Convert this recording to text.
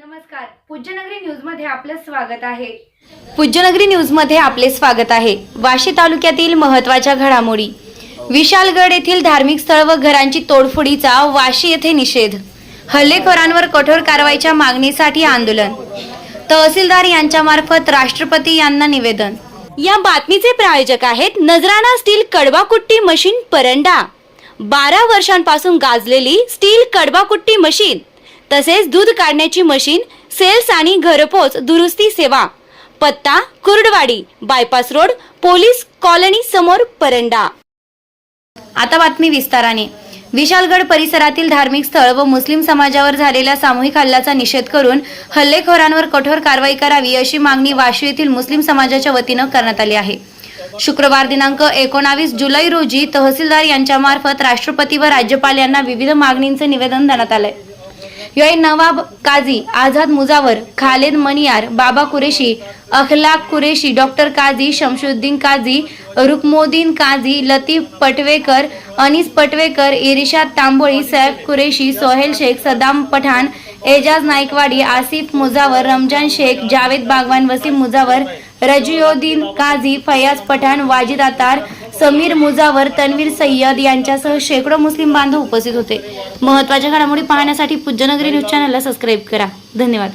नमस्कार. पूज्यनगरी न्यूजमध्ये आपलं स्वागत आहे. पूज्यनगरी न्यूजमध्ये आपले स्वागत आहे. वाशी तालुक्यातील महत्त्वाच्या घडामोडी. विशालगड येथील धार्मिक स्थळ व घरांची तोडफोडीचा वाशी येथे निषेध. हल्लेखोरांवर कठोर कारवाईच्या मागणीसाठी आंदोलन. तहसीलदार यांच्या मार्फत राष्ट्रपती यांना निवेदन. या बातमीचे प्रायोजक आहेत नजराणा स्टील कडबाकुट्टी मशीन परंडा. बारा वर्षांपासून गाजलेली स्टील कडबाकुट्टी मशीन. तसेच दूध काढण्याची मशीन सेल्स आणि घरपोच दुरुस्ती सेवा. पत्ता Kurduwadi bypass road police colony समोर परंडा. आता बातमी विस्ताराने. विशालगड परिसरातील धार्मिक स्थळ व मुस्लिम समाजावर झालेल्या सामूहिक हल्ल्याचा निषेध करून हल्लेखोरांवर कठोर कारवाई करावी अशी मागणी वाशी येथील मुस्लिम समाजाच्या वतीनं करण्यात आली आहे. शुक्रवार दिनांक एकोणावीस जुलै रोजी तहसीलदार यांच्यामार्फत राष्ट्रपती व राज्यपाल यांना विविध मागणींचे निवेदन देण्यात आलंय. यावेळी नवाब काझी आझाद मुजावर खालेद मनियार बाबा कुरेशी अखलाक कुरेशी डॉक्टर काझी शमशुद्दीन काझी रुकमोदीन काझी लतीफ पटवेकर अनिस पटवेकर इरिशाद तांबोळी सैफ कुरेशी सोहेल शेख सदाम पठाण एजाज नाईकवाडी आसिफ मुजावर रमजान शेख जावेद बागवान वसीम मुजावर रजियोद्दीन काझी फयाज पठाण वाजिद अतार समीर मुजावर तन्वीर सय्यद यांच्यासह शेकडो मुस्लिम बांधव उपस्थित होते. महत्त्वाच्या घडामोडी पाहण्यासाठी पूज्यनगरी न्यूज चॅनलला सबस्क्राईब करा. धन्यवाद.